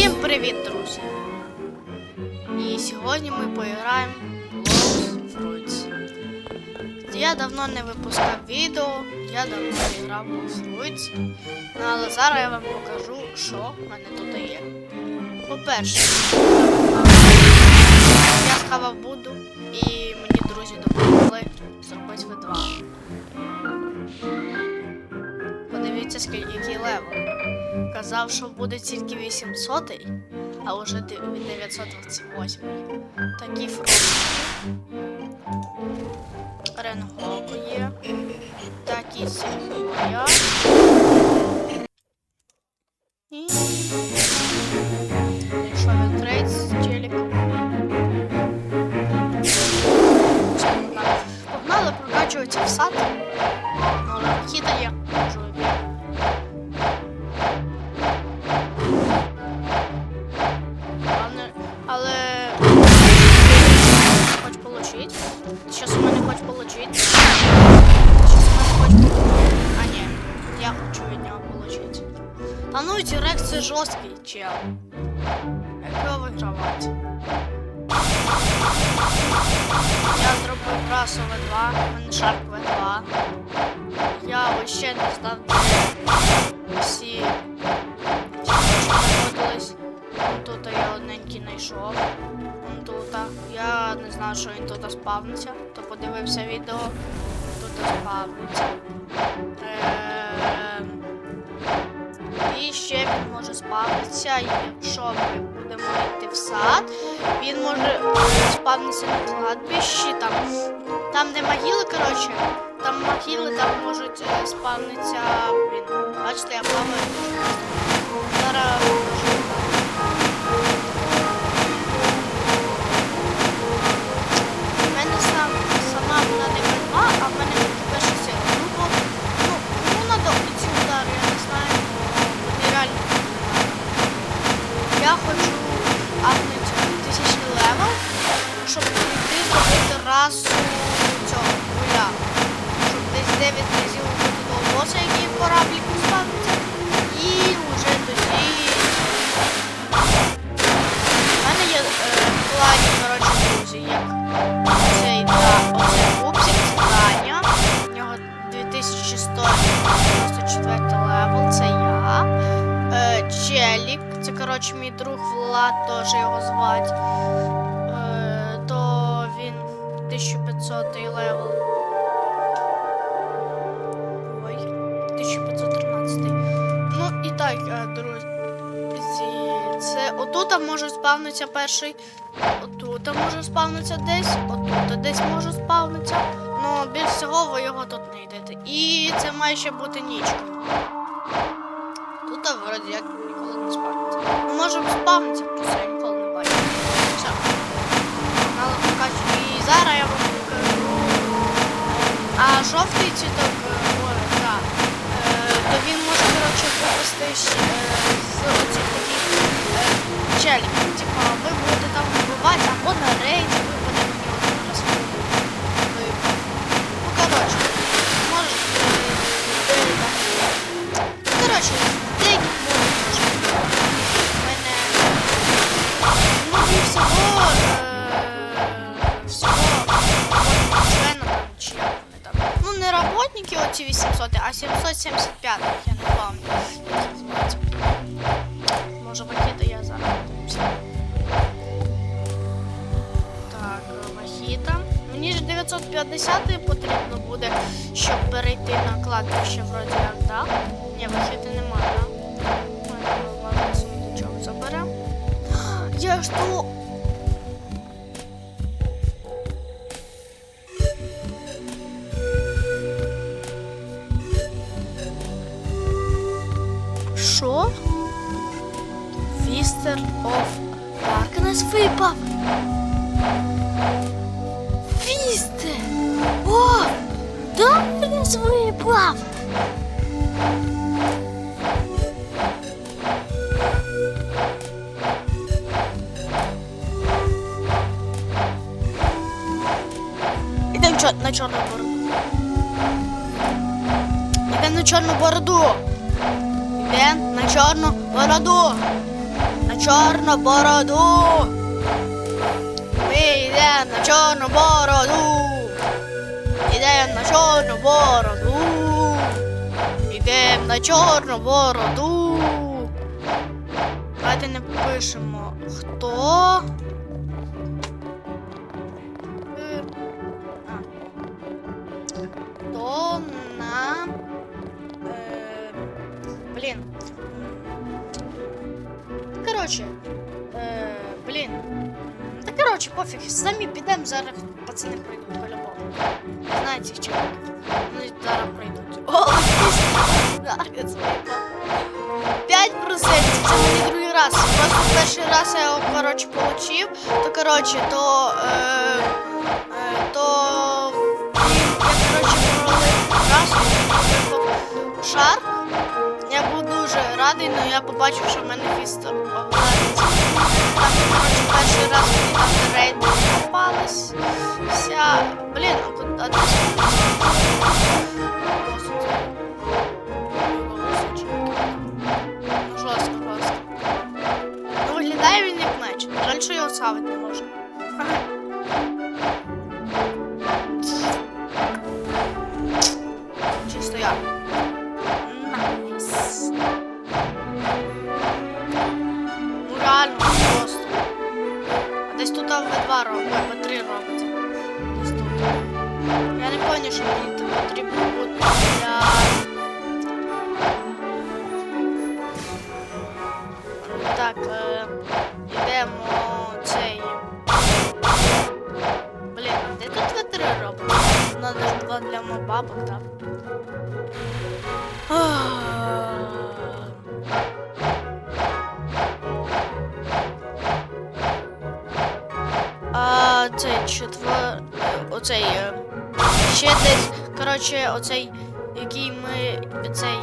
Всім привіт, друзі! І сьогодні ми поіграємо в Fruits. Я давно не випускав відео, я давно не грав в Fruits. Ну, але зараз я вам покажу, що в мене тут є. По-перше, я схавав Буду і мені друзі допомогли зробити V2. Подивіться, скільки левел. Казав, що буде тільки 800, а вже 928. Такі фрукти. Ренгоку є. Такі зімбоя. Та ну Тірекс це жорсткий чел. Як його вигравати? Я зробив красу В2, у мене шарк В2. Я вообще не знав, де всі знаходились. Тут я одненький знайшов. Тут. Я не знав, що він тут спавниться, то подивився відео. Тут спавниться. І ще він може спавнитися, якщо ми будемо йти в сад, він може спавнитися на кладбищі, там, там де могили, коротше, там могили, там можуть е, спавнитися. Блін, бачите, я плаваю. Зараз Я хочу апнути тисячний левел, щоб прийти зробити расу цього гуля. Щоб десь 9 разів бути до боса, який в корабліку ставиться. І вже тоді у мене є е, плані, коротше, друзі, як цей да, оцей пупсик, Даня. У нього 2194 левел, це я. Коротше, мій друг Влад, теж його звати. Е, то він 1500 левел. Ой, 1513. Ну і так, е, друзі. Це отут може спавнитися перший. Отут може спавнитися десь, отут десь може спавнитися. Ну, більш всього ви його тут не йдете. І це має ще бути нічка. Тут вроді як. Ну, може спавниться, просто я ніколи не бачу. Все. Покажу. І зараз я вам покажу. А жовтий цвіток, е, ой, да, е, то він може, коротше, випасти е, з оцих таких челіків. Типа, ви будете там вбивати, або на рейді випаде мені один раз випав. Ну, коротше, може, коротше, работники 800, а 775, я не пам'ятаю. Може, Вахіта я зараз. Так, Вахіта. Мені ж 950 потрібно буде, щоб перейти на кладбище вроді як, так? Ні, Вахіти немає, так? Ладно, ладно, сундучок заберемо. Я ж то... Що? Darkness випав. Вістер! О! Darkness випав! Ідемо на чорну бороду. Ідемо на чорну бороду. Йдемо на чорну бороду чорну бороду. Ми йдемо на чорну бороду. Йдемо на чорну бороду. Йдемо на чорну бороду. Давайте не пишемо хто. Хто на... Е, блін коротше. Е, э, Блін. Ну Та коротше, пофіг, самі підемо, зараз пацани пройдуть по-любому. Знаєте цих чоловіків. Зараз ну, пройдуть. О! П'ять процентів, це мені другий раз. Просто перший раз я його коротше получив, то коротше, то. Э, э, то. Я коротше пролив раз, шар радий, але я побачив, що в мене фістер обладнається. Перший раз мені там рейд попалась. Вся. Блін, а куди ти Жорстко просто. Ну виглядає він як меч. Жаль, що його ставити не можна. бабла для бабок дав. А цей четвер... оцей е, ще десь, коротше, оцей, який ми цей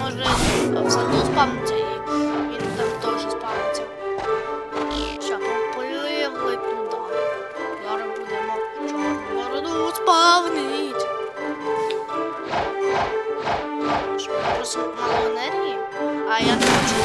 може в саду спамити. 要对我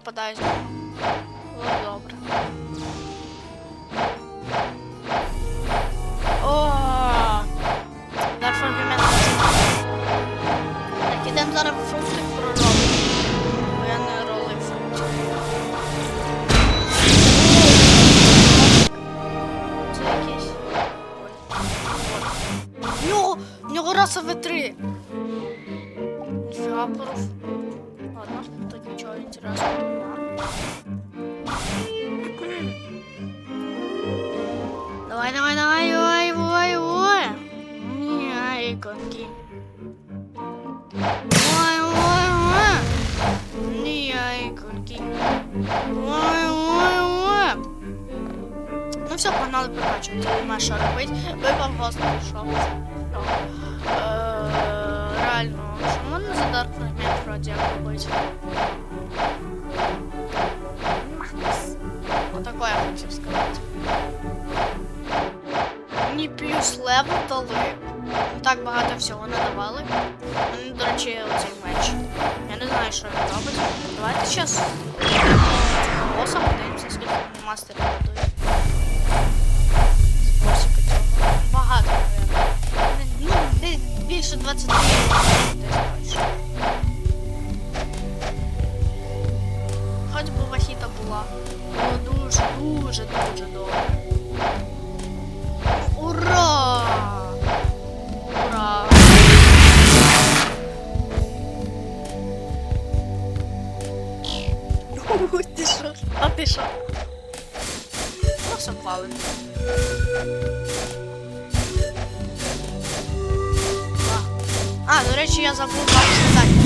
нападають. все, погнали прокачувати. Нема що робити. Випав гостро, е, що Реально, что можно за дарк фрагмент вроді робити? Отако я хотів сказати. Мені плюс левел дали. Так багато всього надавали. Мені, до речі, оцей меч. Я не знаю, что він робить. Давайте сейчас е, босса подивимося, скільки мастері будуть. 같이 나와. До речі, я забув вам сказати.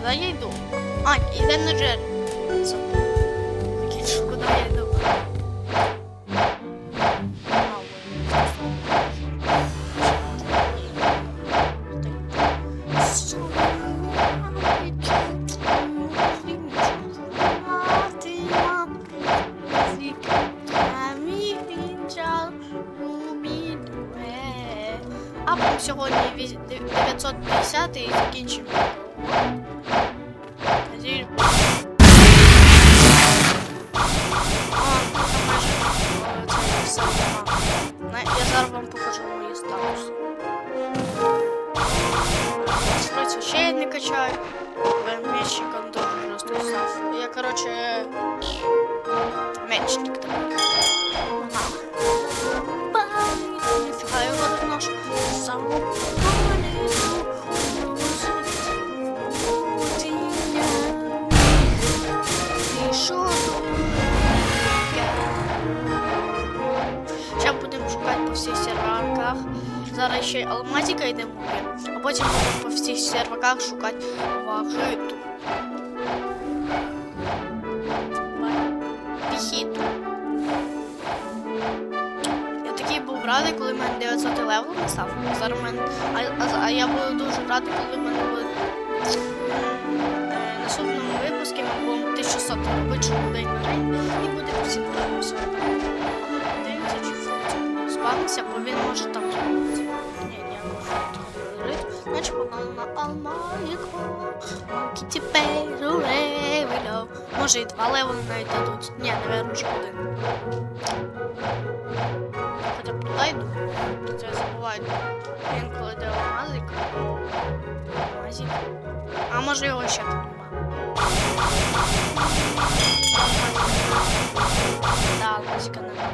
Куда я иду? А, я на жертву. Куда я иду? коротше. Мечник такий. Нифіга його так наш замок. Зараз будемо шукати по всіх серваках. Зараз ще алмазика йдемо, а потім будемо по всіх серваках шукати вагиту. Радий, коли в мене 900 левел не став. Зараз мене. А, а, а я буду дуже радий, коли в мене буде. Е, наступному випуску ми будемо 1100 робити, що буде рейд, і буде всі все. Спавниться, бо він може там спавнитися. Ні, ні, може там говорити. Значить, погнали на Алмайко. Кіті. Може і два левели навіть дадуть. Ні, напевно, вже один. Хоча б туди йду. Тут забуваю. Де алмазик. Алмазик. А може його ще там. Да, алмазика нема.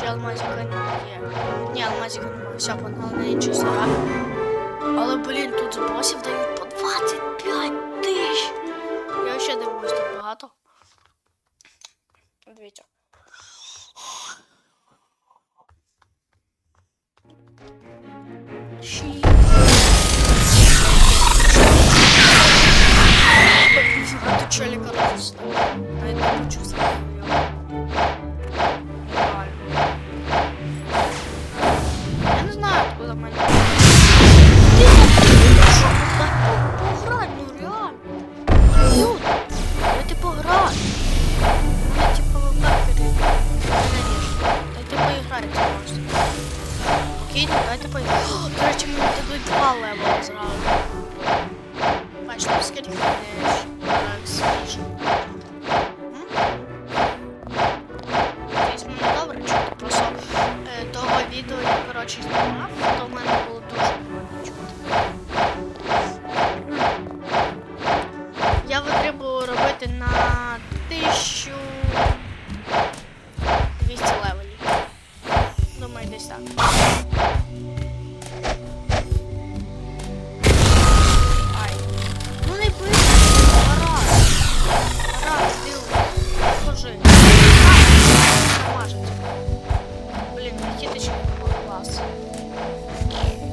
Чи алмазика є? Ні, алмазика нема. Все, погнали на інші сера. Але, блін, тут з босів дають по 25 тисяч. Я ще дивлюсь, так багато. Дивіться. Ші. А ти челіка розістав. Навіть не хочу Я так. Ай. Ну не бий. Гаразд. Гаразд, дил. Схожи. Мажуть. Блін, хіточки клас.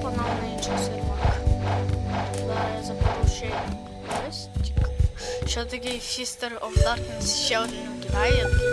Панал на інший сервак. Зараз й листик. Що Sister of Darkness ще один кидає.